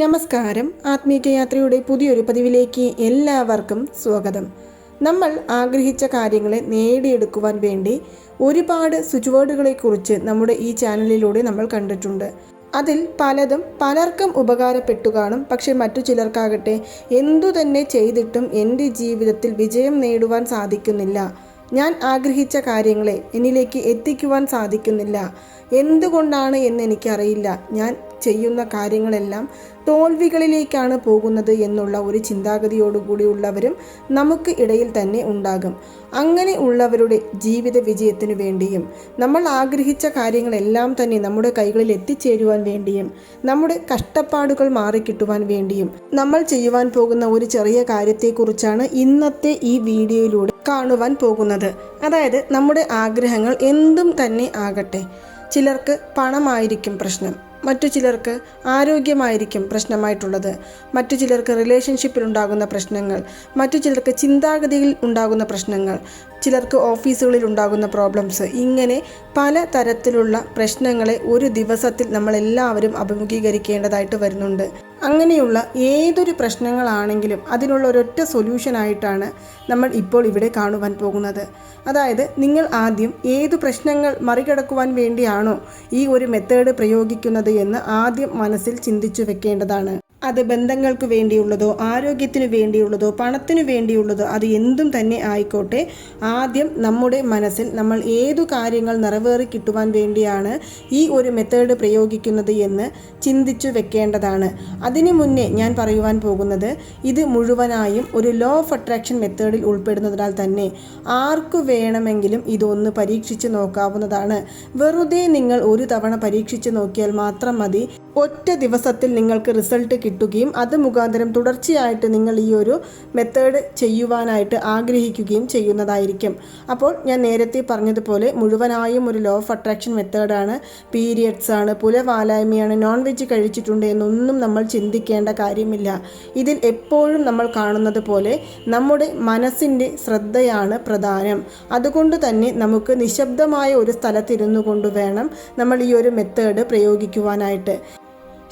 നമസ്കാരം. ആത്മീയയാത്രയുടെ പുതിയൊരു പതിവിലേക്ക് എല്ലാവർക്കും സ്വാഗതം. നമ്മൾ ആഗ്രഹിച്ച കാര്യങ്ങളെ നേടിയെടുക്കുവാൻ വേണ്ടി ഒരുപാട് സ്വിച്ച് വേർഡുകളെക്കുറിച്ച് നമ്മുടെ ഈ ചാനലിലൂടെ നമ്മൾ കണ്ടിട്ടുണ്ട്. അതിൽ പലതും പലർക്കും ഉപകാരപ്പെട്ടു കാണും. പക്ഷെ മറ്റു ചിലർക്കാകട്ടെ എന്തു തന്നെ ചെയ്തിട്ടും എന്റെ ജീവിതത്തിൽ വിജയം നേടുവാൻ സാധിക്കുന്നില്ല. ഞാൻ ആഗ്രഹിച്ച കാര്യങ്ങളെ എന്നിലേക്ക് എത്തിക്കുവാൻ സാധിക്കുന്നില്ല. എന്തുകൊണ്ടാണ് എന്ന് എനിക്കറിയില്ല. ഞാൻ ചെയ്യുന്ന കാര്യങ്ങളെല്ലാം തോൽവികളിലേക്കാണ് പോകുന്നത് എന്നുള്ള ഒരു ചിന്താഗതിയോടുകൂടി ഉള്ളവരും നമുക്ക് ഇടയിൽ തന്നെ ഉണ്ടാകും. അങ്ങനെ ഉള്ളവരുടെ ജീവിത വിജയത്തിനു വേണ്ടിയും നമ്മൾ ആഗ്രഹിച്ച കാര്യങ്ങളെല്ലാം തന്നെ നമ്മുടെ കൈകളിൽ എത്തിച്ചേരുവാൻ വേണ്ടിയും നമ്മുടെ കഷ്ടപ്പാടുകൾ മാറിക്കിട്ടുവാൻ വേണ്ടിയും നമ്മൾ ചെയ്യുവാൻ പോകുന്ന ഒരു ചെറിയ കാര്യത്തെക്കുറിച്ചാണ് ഇന്നത്തെ ഈ വീഡിയോയിലൂടെ കാണുവാൻ പോകുന്നത്. അതായത് നമ്മുടെ ആഗ്രഹങ്ങൾ എന്തും തന്നെ ആകട്ടെ. ചിലർക്ക് പണമായിരിക്കും പ്രശ്നം. മറ്റു ചിലർക്ക് ആരോഗ്യമായിരിക്കും പ്രശ്നമായിട്ടുള്ളത്. മറ്റു ചിലർക്ക് റിലേഷൻഷിപ്പിൽ ഉണ്ടാകുന്ന പ്രശ്നങ്ങൾ മറ്റു ചിലർക്ക് ചിന്താഗതിയിൽ ഉണ്ടാകുന്ന പ്രശ്നങ്ങൾ ചിലർക്ക് ഓഫീസുകളിൽ ഉണ്ടാകുന്ന പ്രോബ്ലംസ് ഇങ്ങനെ പല തരത്തിലുള്ള പ്രശ്നങ്ങളെ ഒരു ദിവസത്തിൽ നമ്മളെല്ലാവരും അഭിമുഖീകരിക്കേണ്ടതായിട്ട് വരുന്നുണ്ട്. അങ്ങനെയുള്ള ഏതൊരു പ്രശ്നങ്ങളാണെങ്കിലും അതിനുള്ള ഒരൊറ്റ സൊല്യൂഷനായിട്ടാണ് നമ്മൾ ഇപ്പോൾ ഇവിടെ കാണുവാൻ പോകുന്നത്. അതായത് നിങ്ങൾ ആദ്യം ഏത് പ്രശ്നങ്ങൾ മറികടക്കുവാൻ വേണ്ടിയാണോ ഈ ഒരു മെത്തേഡ് പ്രയോഗിക്കുന്നത് എന്ന് ആദ്യം മനസ്സിൽ ചിന്തിച്ചു വെക്കേണ്ടതാണ്. അത് ബന്ധങ്ങൾക്ക് വേണ്ടിയുള്ളതോ ആരോഗ്യത്തിന് വേണ്ടിയുള്ളതോ പണത്തിനു വേണ്ടിയുള്ളതോ അത് എന്തും തന്നെ ആയിക്കോട്ടെ. ആദ്യം നമ്മുടെ മനസ്സിൽ നമ്മൾ ഏതു കാര്യങ്ങൾ നിറവേറി കിട്ടുവാൻ വേണ്ടിയാണ് ഈ ഒരു മെത്തേഡ് പ്രയോഗിക്കുന്നത് എന്ന് ചിന്തിച്ചു വെക്കേണ്ടതാണ്. അതിനു മുന്നേ ഞാൻ പറയുവാൻ പോകുന്നത് ഇത് മുഴുവനായും ഒരു ലോ ഓഫ് അട്രാക്ഷൻ മെത്തേഡിൽ ഉൾപ്പെടുന്നതിനാൽ തന്നെ ആർക്കു വേണമെങ്കിലും ഇതൊന്ന് പരീക്ഷിച്ച് നോക്കാവുന്നതാണ്. വെറുതെ നിങ്ങൾ ഒരു തവണ പരീക്ഷിച്ച് നോക്കിയാൽ മാത്രം മതി. ഒറ്റ ദിവസത്തിൽ നിങ്ങൾക്ക് റിസൾട്ട് കിട്ടുകയും അത് മുഖാന്തരം തുടർച്ചയായിട്ട് നിങ്ങൾ ഈ ഒരു മെത്തേഡ് ചെയ്യുവാനായിട്ട് ആഗ്രഹിക്കുകയും ചെയ്യുന്നതായിരിക്കും. അപ്പോൾ ഞാൻ നേരത്തെ പറഞ്ഞതുപോലെ മുഴുവനായും ഒരു ലോ ഓഫ് അട്രാക്ഷൻ മെത്തേഡാണ് പീരിയഡ്സ് ആണ് പുലവാലായ്മയാണ് നോൺ വെജ് കഴിച്ചിട്ടുണ്ട് എന്നൊന്നും നമ്മൾ ചിന്തിക്കേണ്ട കാര്യമില്ല. ഇതിൽ എപ്പോഴും നമ്മൾ കാണുന്നത് പോലെ നമ്മുടെ മനസ്സിന്റെ ശ്രദ്ധയാണ് പ്രധാനം. അതുകൊണ്ട് തന്നെ നമുക്ക് നിശബ്ദമായ ഒരു സ്ഥലത്തിരുന്നു കൊണ്ട് വേണം നമ്മൾ ഈ ഒരു മെത്തേഡ് പ്രയോഗിക്കുവാനായിട്ട്.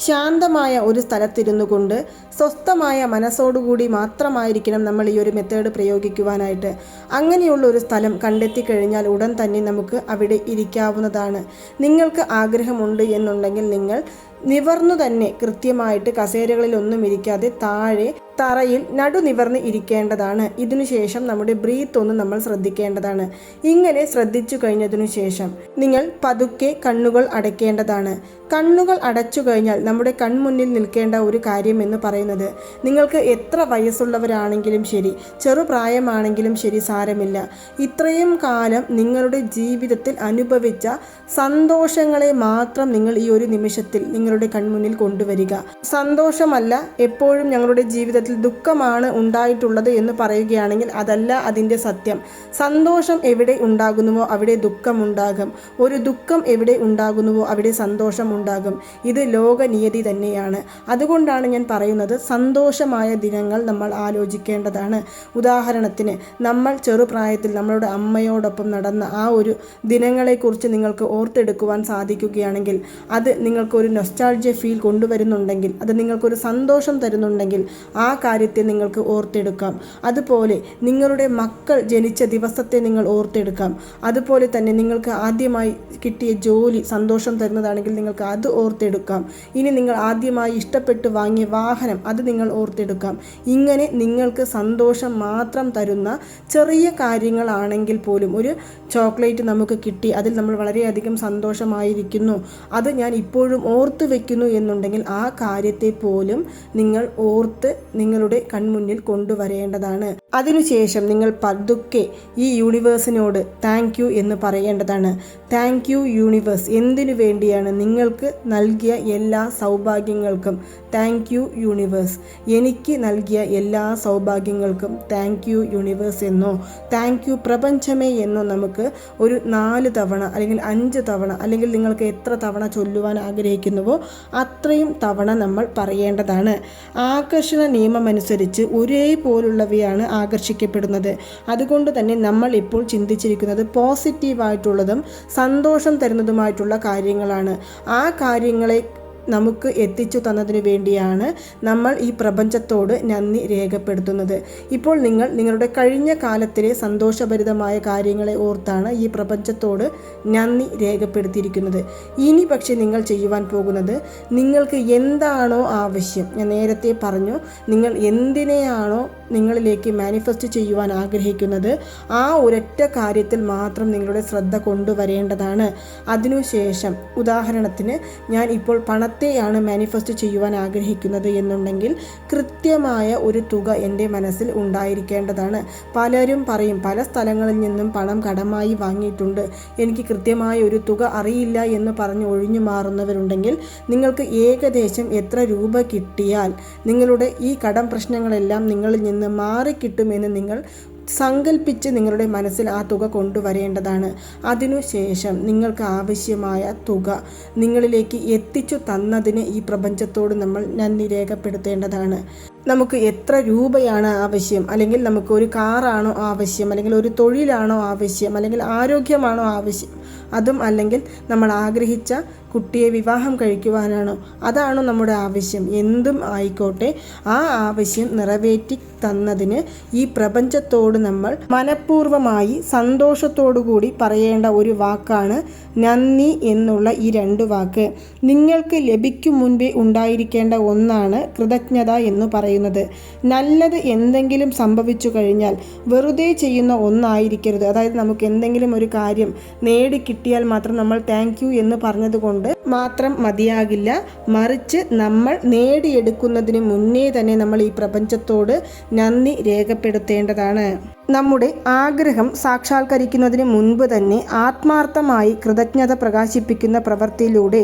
ശാന്തമായ ഒരു സ്ഥലത്തിരുന്നു കൊണ്ട് സ്വസ്ഥമായ മനസ്സോടുകൂടി മാത്രമായിരിക്കണം നമ്മൾ ഈ ഒരു മെത്തേഡ് പ്രയോഗിക്കുവാനായിട്ട്. അങ്ങനെയുള്ള ഒരു സ്ഥലം കണ്ടെത്തി കഴിഞ്ഞാൽ ഉടൻ തന്നെ നമുക്ക് അവിടെ ഇരിക്കാവുന്നതാണ്. നിങ്ങൾക്ക് ആഗ്രഹമുണ്ട് എന്നുണ്ടെങ്കിൽ നിങ്ങൾ നിവർന്നു തന്നെ കൃത്യമായിട്ട് കസേരകളിലൊന്നും ഇരിക്കാതെ താഴെ തറയിൽ നടുനിവർന്ന് ഇരിക്കേണ്ടതാണ്. ഇതിനുശേഷം നമ്മുടെ ബ്രീത്ത് ഒന്ന് നമ്മൾ ശ്രദ്ധിക്കേണ്ടതാണ്. ഇങ്ങനെ ശ്രദ്ധിച്ചു കഴിഞ്ഞതിനു ശേഷം നിങ്ങൾ പതുക്കെ കണ്ണുകൾ അടയ്ക്കേണ്ടതാണ്. കണ്ണുകൾ അടച്ചു കഴിഞ്ഞാൽ നമ്മുടെ കൺമുന്നിൽ നിൽക്കേണ്ട ഒരു കാര്യം എന്ന് പറയുന്നത് നിങ്ങൾക്ക് എത്ര വയസ്സുള്ളവരാണെങ്കിലും ശരി ചെറുപ്രായമാണെങ്കിലും ശരി സാരമില്ല. ഇത്രയും കാലം നിങ്ങളുടെ ജീവിതത്തിൽ അനുഭവിച്ച സന്തോഷങ്ങളെ മാത്രം നിങ്ങൾ ഈ ഒരു നിമിഷത്തിൽ നിങ്ങളുടെ കൺമുന്നിൽ കൊണ്ടുവരിക. സന്തോഷമല്ല എപ്പോഴും ഞങ്ങളുടെ ജീവിതത്തിൽ ദുഃഖമാണ് ഉണ്ടായിട്ടുള്ളത് എന്ന് പറയുകയാണെങ്കിൽ അതല്ല അതിന്റെ സത്യം. സന്തോഷം എവിടെ ഉണ്ടാകുന്നുവോ അവിടെ ദുഃഖമുണ്ടാകും. ഒരു ദുഃഖം എവിടെ ഉണ്ടാകുന്നുവോ അവിടെ സന്തോഷം ഉണ്ടാകും ഇത് ലോകനിയതി തന്നെയാണ്. അതുകൊണ്ടാണ് ഞാൻ പറയുന്നത് സന്തോഷമായ ദിനങ്ങൾ നമ്മൾ ആലോചിക്കേണ്ടതാണ്. ഉദാഹരണത്തിന് നമ്മൾ ചെറുപ്രായത്തിൽ നമ്മളുടെ അമ്മയോടൊപ്പം നടന്ന ആ ഒരു ദിനങ്ങളെക്കുറിച്ച് നിങ്ങൾക്ക് ഓർത്തെടുക്കുവാൻ സാധിക്കുകയാണെങ്കിൽ അത് നിങ്ങൾക്കൊരു നൊസ്റ്റാൾജിയ ഫീൽ കൊണ്ടുവരുന്നുണ്ടെങ്കിൽ അത് നിങ്ങൾക്കൊരു സന്തോഷം തരുന്നുണ്ടെങ്കിൽ ആ കാര്യത്തെ നിങ്ങൾക്ക് ഓർത്തെടുക്കാം. അതുപോലെ നിങ്ങളുടെ മക്കൾ ജനിച്ച ദിവസത്തെ നിങ്ങൾ ഓർത്തെടുക്കാം. അതുപോലെ തന്നെ നിങ്ങൾക്ക് ആദ്യമായി കിട്ടിയ ജോലി സന്തോഷം തരുന്നതാണെങ്കിൽ നിങ്ങൾക്ക് അത് ഓർത്തെടുക്കാം. ഇനി നിങ്ങൾ ആദ്യമായി ഇഷ്ടപ്പെട്ട് വാങ്ങിയ വാഹനം അത് നിങ്ങൾ ഓർത്തെടുക്കാം. ഇങ്ങനെ നിങ്ങൾക്ക് സന്തോഷം മാത്രം തരുന്ന ചെറിയ കാര്യങ്ങളാണെങ്കിൽ പോലും ഒരു ചോക്ലേറ്റ് നമുക്ക് കിട്ടി അതിൽ നമ്മൾ വളരെയധികം സന്തോഷമായിരിക്കുന്നു. അത് ഞാൻ ഇപ്പോഴും ഓർത്ത് വെക്കുന്നു എന്നുണ്ടെങ്കിൽ ആ കാര്യത്തെ പോലും നിങ്ങൾ ഓർത്ത് നിങ്ങളുടെ കൺമുന്നിൽ കൊണ്ടുവരേണ്ടതാണ്. അതിനുശേഷം നിങ്ങൾ പതുക്കെ ഈ യൂണിവേഴ്സിനോട് താങ്ക് യു എന്ന് പറയേണ്ടതാണ്. Thank you universe. എന്തിനു വേണ്ടിയാണ് നിങ്ങൾക്ക് നൽകിയ എല്ലാ സൗഭാഗ്യങ്ങൾക്കും താങ്ക് യു യൂണിവേഴ്സ്. എനിക്ക് നൽകിയ എല്ലാ സൗഭാഗ്യങ്ങൾക്കും താങ്ക് യു യൂണിവേഴ്സ് എന്നോ താങ്ക് യു പ്രപഞ്ചമേ എന്നോ നമുക്ക് ഒരു നാല് തവണ അല്ലെങ്കിൽ അഞ്ച് തവണ അല്ലെങ്കിൽ നിങ്ങൾക്ക് എത്ര തവണ ചൊല്ലുവാൻ ആഗ്രഹിക്കുന്നുവോ അത്രയും തവണ നമ്മൾ പറയേണ്ടതാണ്. ആകർഷണ നിയമമനുസരിച്ച് ഒരേപോലുള്ളവയാണ് ആകർഷിക്കപ്പെടുന്നത്. അതുകൊണ്ട് തന്നെ നമ്മൾ ഇപ്പോൾ ചിന്തിച്ചിരിക്കുന്നത് പോസിറ്റീവായിട്ടുള്ളതും സന്തോഷം തരുന്നതുമായിട്ടുള്ള കാര്യങ്ങളാണ്. ആ കാര്യങ്ങളെ നമുക്ക് എത്തിച്ചു തന്നതിനു വേണ്ടിയാണ് നമ്മൾ ഈ പ്രപഞ്ചത്തോട് നന്ദി രേഖപ്പെടുത്തുന്നത്. ഇപ്പോൾ നിങ്ങൾ നിങ്ങളുടെ കഴിഞ്ഞ കാലത്തിലെ സന്തോഷഭരിതമായ കാര്യങ്ങളെ ഓർത്താണ് ഈ പ്രപഞ്ചത്തോട് നന്ദി രേഖപ്പെടുത്തിയിരിക്കുന്നത്. ഇനി പക്ഷെ നിങ്ങൾ ചെയ്യുവാൻ പോകുന്നത് നിങ്ങൾക്ക് എന്താണോ ആവശ്യം. ഞാൻ നേരത്തെ പറഞ്ഞു നിങ്ങൾ എന്തിനെയാണോ നിങ്ങളിലേക്ക് മാനിഫെസ്റ്റ് ചെയ്യുവാൻ ആഗ്രഹിക്കുന്നത് ആ ഒരൊറ്റ കാര്യത്തിൽ മാത്രം നിങ്ങളുടെ ശ്രദ്ധ കൊണ്ടുവരേണ്ടതാണ്. അതിനുശേഷം ഉദാഹരണത്തിന് ഞാൻ ഇപ്പോൾ പണത്തെയാണ് മാനിഫെസ്റ്റ് ചെയ്യുവാൻ ആഗ്രഹിക്കുന്നത് എന്നുണ്ടെങ്കിൽ കൃത്യമായ ഒരു തുക എന്റെ മനസ്സിൽ ഉണ്ടായിരിക്കേണ്ടതാണ്. പലരും പറയും പല സ്ഥലങ്ങളിൽ നിന്നും പണം കടമായി വാങ്ങിയിട്ടുണ്ട്. എനിക്ക് കൃത്യമായ ഒരു തുക അറിയില്ല എന്ന് പറഞ്ഞ് ഒഴിഞ്ഞു മാറുന്നവരുണ്ടെങ്കിൽ നിങ്ങൾക്ക് ഏകദേശം എത്ര രൂപ കിട്ടിയാൽ നിങ്ങളുടെ ഈ കടം പ്രശ്നങ്ങളെല്ലാം നിങ്ങളിൽ നിന്ന് മാറിക്കിട്ടുമെന്ന് നിങ്ങൾ സങ്കല്പിച്ച് നിങ്ങളുടെ മനസ്സിൽ ആ തുക കൊണ്ടുവരേണ്ടതാണ്. അതിനുശേഷം നിങ്ങൾക്ക് ആവശ്യമായ തുക നിങ്ങളിലേക്ക് എത്തിച്ചു തന്നതിന് ഈ പ്രപഞ്ചത്തോട് നമ്മൾ നന്ദി രേഖപ്പെടുത്തേണ്ടതാണ്. നമുക്ക് എത്ര രൂപയാണ് ആവശ്യം? അല്ലെങ്കിൽ നമുക്ക് ഒരു കാറാണോ ആവശ്യം? അല്ലെങ്കിൽ ഒരു തൊഴിലാണോ ആവശ്യം? അല്ലെങ്കിൽ ആരോഗ്യമാണോ ആവശ്യം? അതും അല്ലെങ്കിൽ നമ്മൾ ആഗ്രഹിച്ച കുട്ടിയെ വിവാഹം കഴിക്കുവാനാണോ? അതാണോ നമ്മുടെ ആവശ്യം. എന്തും ആയിക്കോട്ടെ ആ ആവശ്യം നിറവേറ്റി തന്നതിന് ഈ പ്രപഞ്ചത്തോട് നമ്മൾ മനഃപൂർവമായി സന്തോഷത്തോടു കൂടി പറയേണ്ട ഒരു വാക്കാണ് നന്ദി എന്നുള്ള ഈ രണ്ട് വാക്ക്. നിങ്ങൾക്ക് ലഭിക്കും മുൻപേ ഉണ്ടായിരിക്കേണ്ട ഒന്നാണ് കൃതജ്ഞത എന്ന് പറയുന്നത്. നല്ലത് എന്തെങ്കിലും സംഭവിച്ചു കഴിഞ്ഞാൽ വെറുതെ ചെയ്യുന്ന ഒന്നായിരിക്കരുത്. അതായത് നമുക്ക് എന്തെങ്കിലും ഒരു കാര്യം നേടിക്കിട്ടിയാൽ മാത്രം നമ്മൾ താങ്ക് യു എന്ന് പറഞ്ഞതുകൊണ്ട് മാത്രം മതിയാകില്ല. മറിച്ച് നമ്മൾ നേടിയെടുക്കുന്നതിന് മുന്നേ തന്നെ നമ്മൾ ഈ പ്രപഞ്ചത്തോട് നന്ദി രേഖപ്പെടുത്തേണ്ടതാണ്. നമ്മുടെ ആഗ്രഹം സാക്ഷാത്കരിക്കുന്നതിന് മുൻപ് തന്നെ ആത്മാർത്ഥമായി കൃതജ്ഞത പ്രകാശിപ്പിക്കുന്ന പ്രവൃത്തിയിലൂടെ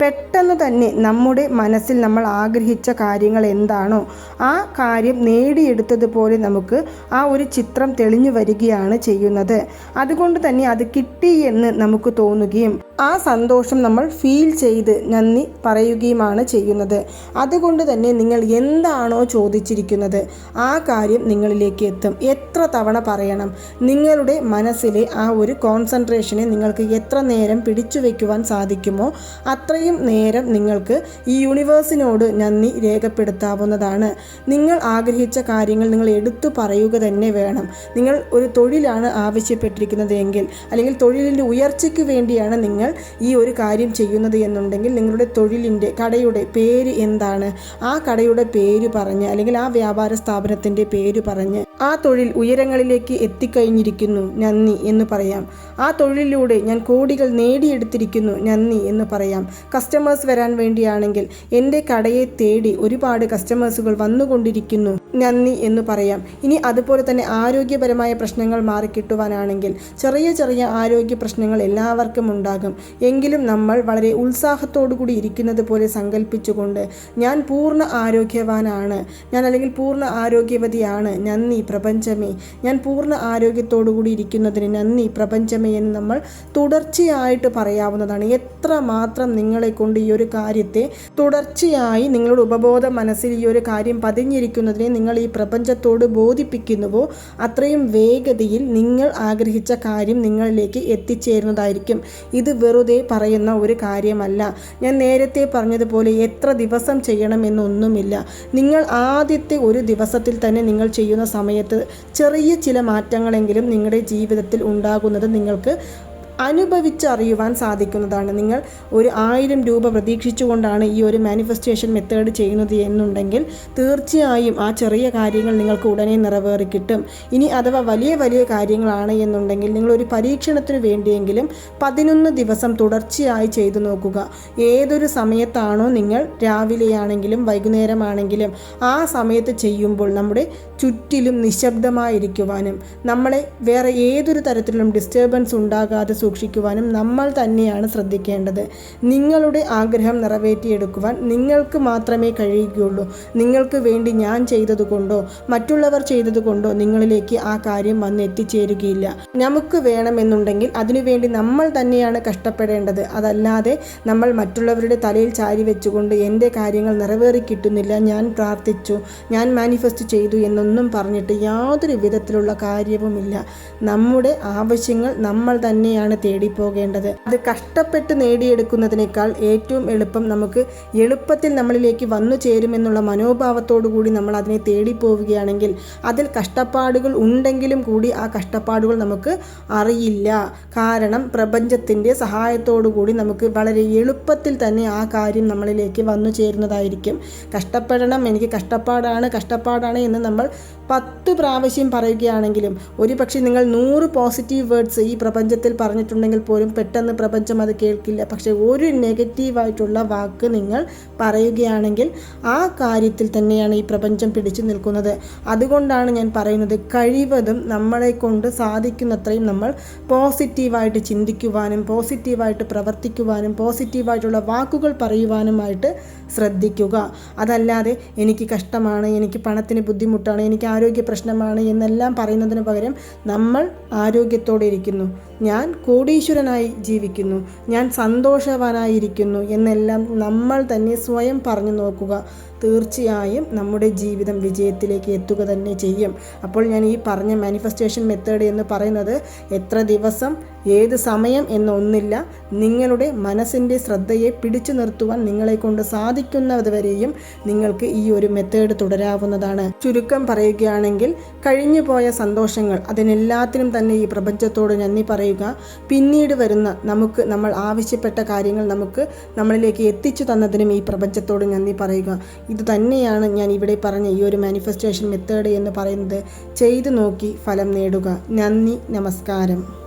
പെട്ടെന്ന് തന്നെ നമ്മുടെ മനസ്സിൽ നമ്മൾ ആഗ്രഹിച്ച കാര്യങ്ങൾ എന്താണോ ആ കാര്യം നേടിയെടുത്തതുപോലെ നമുക്ക് ആ ഒരു ചിത്രം തെളിഞ്ഞു വരികയാണ് ചെയ്യുന്നത്. അതുകൊണ്ട് തന്നെ അത് കിട്ടി എന്ന് നമുക്ക് തോന്നുകയും ആ സന്തോഷം നമ്മൾ ഫീൽ ചെയ്ത് നന്ദി പറയുകയുമാണ് ചെയ്യുന്നത്. അതുകൊണ്ട് തന്നെ നിങ്ങൾ എന്താണോ ചോദിച്ചിരിക്കുന്നത് ആ കാര്യം നിങ്ങളിലേക്ക് എത്തും. എത്ര തവണ പറയണം? നിങ്ങളുടെ മനസ്സിലെ ആ ഒരു കോൺസെൻട്രേഷനെ നിങ്ങൾക്ക് എത്ര നേരം പിടിച്ചു വയ്ക്കുവാൻ സാധിക്കുമോ? അത്രയും നേരം നിങ്ങൾക്ക് ഈ യൂണിവേഴ്സിനോട് നന്ദി രേഖപ്പെടുത്താവുന്നതാണ്. നിങ്ങൾ ആഗ്രഹിച്ച കാര്യങ്ങൾ നിങ്ങൾ എടുത്തു പറയുക തന്നെ വേണം. നിങ്ങൾ ഒരു തൊഴിലാണ് ആവശ്യപ്പെട്ടിരിക്കുന്നത് എങ്കിൽ അല്ലെങ്കിൽ തൊഴിലിന്റെ ഉയർച്ചയ്ക്ക് വേണ്ടിയാണ് നിങ്ങൾ ഈ ഒരു കാര്യം ചെയ്യുന്നത് എന്നുണ്ടെങ്കിൽ നിങ്ങളുടെ തൊഴിലിന്റെ കടയുടെ പേര് എന്താണ്? ആ കടയുടെ പേര് പറഞ്ഞ് അല്ലെങ്കിൽ ആ വ്യാപാര സ്ഥാപനത്തിന്റെ പേര് പറഞ്ഞ് ആ തൊഴിൽ ഉയരങ്ങളിലേക്ക് എത്തിക്കഴിഞ്ഞിരിക്കുന്നു നന്ദി എന്ന് പറയാം. ആ തൊഴിലിലൂടെ ഞാൻ കോടികൾ നേടിയെടുത്തിരിക്കുന്നു നന്ദി എന്ന് പറയാം. കസ്റ്റമേഴ്സ് വരാൻ വേണ്ടിയാണെങ്കിൽ എന്റെ കടയെ തേടി ഒരുപാട് കസ്റ്റമേഴ്സുകൾ വന്നുകൊണ്ടിരിക്കുന്നു. നന്ദി എന്ന് പറയാം. ഇനി അതുപോലെ തന്നെ ആരോഗ്യപരമായ പ്രശ്നങ്ങൾ മാറിക്കിട്ടുവാനാണെങ്കിൽ ചെറിയ ചെറിയ ആരോഗ്യ പ്രശ്നങ്ങൾ എല്ലാവർക്കും ഉണ്ടാകും. എങ്കിലും നമ്മൾ വളരെ ഉത്സാഹത്തോടു കൂടി ഇരിക്കുന്നത് പോലെ സങ്കല്പിച്ചുകൊണ്ട് ഞാൻ പൂർണ ആരോഗ്യവാനാണ്. ഞാൻ അല്ലെങ്കിൽ പൂർണ ആരോഗ്യവതിയാണ്. നന്ദി പ്രപഞ്ചമേ. ഞാൻ പൂർണ ആരോഗ്യത്തോടു കൂടി ഇരിക്കുന്നതിന് നന്ദി പ്രപഞ്ചമേ എന്ന് നമ്മൾ തുടർച്ചയായിട്ട് പറയാവുന്നതാണ്. എത്ര മാത്രം നിങ്ങളെ കൊണ്ട് ഈ ഒരു കാര്യത്തെ തുടർച്ചയായി നിങ്ങളുടെ ഉപബോധ മനസ്സിൽ ഈ ഒരു കാര്യം പതിഞ്ഞിരിക്കുന്നതിനെ നിങ്ങൾ ഈ പ്രപഞ്ചത്തോട് ബോധിപ്പിക്കുന്നുവോ അത്രയും വേഗതയിൽ നിങ്ങൾ ആഗ്രഹിച്ച കാര്യം നിങ്ങളിലേക്ക് എത്തിച്ചേരുന്നതായിരിക്കും. ഇത് വെറുതെ പറയുന്ന ഒരു കാര്യമല്ല. ഞാൻ നേരത്തെ പറഞ്ഞതുപോലെ എത്ര ദിവസം ചെയ്യണമെന്നൊന്നുമില്ല. നിങ്ങൾ ആദ്യത്തെ ഒരു ദിവസത്തിൽ തന്നെ നിങ്ങൾ ചെയ്യുന്ന സമയത്ത് ചെറിയ ചില മാറ്റങ്ങളെങ്കിലും നിങ്ങളുടെ ജീവിതത്തിൽ ഉണ്ടാകുന്നത് നിങ്ങൾക്ക് അനുഭവിച്ചറിയുവാൻ സാധിക്കുന്നതാണ്. നിങ്ങൾ ഒരു ആയിരം രൂപ പ്രതീക്ഷിച്ചുകൊണ്ടാണ് ഈ ഒരു മാനിഫെസ്റ്റേഷൻ മെത്തേഡ് ചെയ്യുന്നത് എന്നുണ്ടെങ്കിൽ തീർച്ചയായും ആ ചെറിയ കാര്യങ്ങൾ നിങ്ങൾക്ക് ഉടനെ നിറവേറി കിട്ടും. ഇനി അഥവാ വലിയ വലിയ കാര്യങ്ങളാണ് എന്നുണ്ടെങ്കിൽ നിങ്ങൾ ഒരു പരീക്ഷണത്തിന് വേണ്ടിയെങ്കിലും പതിനൊന്ന് ദിവസം തുടർച്ചയായി ചെയ്തു നോക്കുക. ഏതൊരു സമയത്താണോ നിങ്ങൾ രാവിലെയാണെങ്കിലും വൈകുന്നേരമാണെങ്കിലും ആ സമയത്ത് ചെയ്യുമ്പോൾ നമ്മുടെ ചുറ്റിലും നിശബ്ദമായിരിക്കുവാനും നമ്മളെ വേറെ ഏതൊരു തരത്തിലും ഡിസ്റ്റർബൻസ് ഉണ്ടാകാതെ സൂക്ഷിക്കുവാനും നമ്മൾ തന്നെയാണ് ശ്രദ്ധിക്കേണ്ടത്. നിങ്ങളുടെ ആഗ്രഹം നിറവേറ്റിയെടുക്കുവാൻ നിങ്ങൾക്ക് മാത്രമേ കഴിയുകയുള്ളൂ. നിങ്ങൾക്ക് വേണ്ടി ഞാൻ ചെയ്തതുകൊണ്ടോ മറ്റുള്ളവർ ചെയ്തതുകൊണ്ടോ നിങ്ങളിലേക്ക് ആ കാര്യം വന്ന് എത്തിച്ചേരുകയില്ല. നമുക്ക് വേണമെന്നുണ്ടെങ്കിൽ അതിനുവേണ്ടി നമ്മൾ തന്നെയാണ് കഷ്ടപ്പെടേണ്ടത്. അതല്ലാതെ നമ്മൾ മറ്റുള്ളവരുടെ തലയിൽ ചാരി വെച്ചുകൊണ്ട് എന്റെ കാര്യങ്ങൾ നിറവേറി കിട്ടുന്നില്ല. ഞാൻ പ്രാർത്ഥിച്ചു ഞാൻ മാനിഫെസ്റ്റ് ചെയ്തു എന്നൊന്നും പറഞ്ഞിട്ട് യാതൊരു വിധത്തിലുള്ള കാര്യവുമില്ല. നമ്മുടെ ആവശ്യങ്ങൾ നമ്മൾ തന്നെയാണ് കഷ്ടപ്പെട്ടാണ് തേടിപ്പോകേണ്ടത്. അത് കഷ്ടപ്പെട്ട് നേടിയെടുക്കുന്നതിനേക്കാൾ ഏറ്റവും എളുപ്പം നമുക്ക് എളുപ്പത്തിൽ നമ്മളിലേക്ക് വന്നു ചേരുമെന്നുള്ള മനോഭാവത്തോടു കൂടി നമ്മൾ അതിനെ തേടിപ്പോവുകയാണെങ്കിൽ അതിൽ കഷ്ടപ്പാടുകൾ ഉണ്ടെങ്കിലും കൂടി ആ കഷ്ടപ്പാടുകൾ നമുക്ക് അറിയില്ല. കാരണം പ്രപഞ്ചത്തിന്റെ സഹായത്തോടു കൂടി നമുക്ക് വളരെ എളുപ്പത്തിൽ തന്നെ ആ കാര്യം നമ്മളിലേക്ക് വന്നു ചേരുന്നതായിരിക്കും. കഷ്ടപ്പെടണം എനിക്ക് കഷ്ടപ്പാടാണ് കഷ്ടപ്പാടാണ് എന്ന് നമ്മൾ പത്ത് പ്രാവശ്യം പറയുകയാണെങ്കിലും ഒരു പക്ഷേ നിങ്ങൾ നൂറ് പോസിറ്റീവ് വേർഡ്സ് ഈ പ്രപഞ്ചത്തിൽ പറഞ്ഞിട്ടുണ്ടെങ്കിൽ പോലും പെട്ടെന്ന് പ്രപഞ്ചം അത് കേൾക്കില്ല. പക്ഷെ ഒരു നെഗറ്റീവായിട്ടുള്ള വാക്ക് നിങ്ങൾ പറയുകയാണെങ്കിൽ ആ കാര്യത്തിൽ തന്നെയാണ് ഈ പ്രപഞ്ചം പിടിച്ചു നിൽക്കുന്നത്. അതുകൊണ്ടാണ് ഞാൻ പറയുന്നത് കഴിവതും നമ്മളെ കൊണ്ട് സാധിക്കുന്നത്രയും നമ്മൾ പോസിറ്റീവായിട്ട് ചിന്തിക്കുവാനും പോസിറ്റീവായിട്ട് പ്രവർത്തിക്കുവാനും പോസിറ്റീവായിട്ടുള്ള വാക്കുകൾ പറയുവാനുമായിട്ട് ശ്രദ്ധിക്കുക. അതല്ലാതെ എനിക്ക് കഷ്ടമാണ് എനിക്ക് പണത്തിന് ബുദ്ധിമുട്ടാണ് എനിക്ക് ആരോഗ്യ പ്രശ്നമാണ് എന്നെല്ലാം പറയുന്നതിന് പകരം നമ്മൾ ആരോഗ്യത്തോടെ ഇരിക്കുന്നു. ഞാൻ കോടീശ്വരനായി ജീവിക്കുന്നു. ഞാൻ സന്തോഷവാനായിരിക്കുന്നു എന്നെല്ലാം നമ്മൾ തന്നെ സ്വയം പറഞ്ഞു നോക്കുക. തീർച്ചയായും നമ്മുടെ ജീവിതം വിജയത്തിലേക്ക് എത്തുക തന്നെ ചെയ്യും. അപ്പോൾ ഞാൻ ഈ പറഞ്ഞ മാനിഫെസ്റ്റേഷൻ മെത്തേഡ് എന്ന് പറയുന്നത് എത്ര ദിവസം ഏത് സമയം എന്നൊന്നില്ല നിങ്ങളുടെ മനസ്സിന്റെ ശ്രദ്ധയെ പിടിച്ചു നിർത്തുവാൻ നിങ്ങളെ കൊണ്ട് സാധിക്കുന്നതുവരെയും നിങ്ങൾക്ക് ഈ ഒരു മെത്തേഡ് തുടരാവുന്നതാണ്. ചുരുക്കം പറയുകയാണെങ്കിൽ കഴിഞ്ഞു പോയ സന്തോഷങ്ങൾ അതിനെല്ലാത്തിനും തന്നെ ഈ പ്രപഞ്ചത്തോട് നന്ദി പറയുക. പിന്നീട് വരുന്ന നമുക്ക് നമ്മൾ ആവശ്യപ്പെട്ട കാര്യങ്ങൾ നമുക്ക് നമ്മളിലേക്ക് എത്തിച്ചു തന്നതിനും ഈ പ്രപഞ്ചത്തോട് നന്ദി പറയുക. ഇത് തന്നെയാണ് ഞാൻ ഇവിടെ പറഞ്ഞ ഈ ഒരു മാനിഫെസ്റ്റേഷൻ മെത്തേഡ് എന്ന് പറയുന്നത്. ചെയ്തു നോക്കി ഫലം നേടുക. നന്ദി നമസ്കാരം.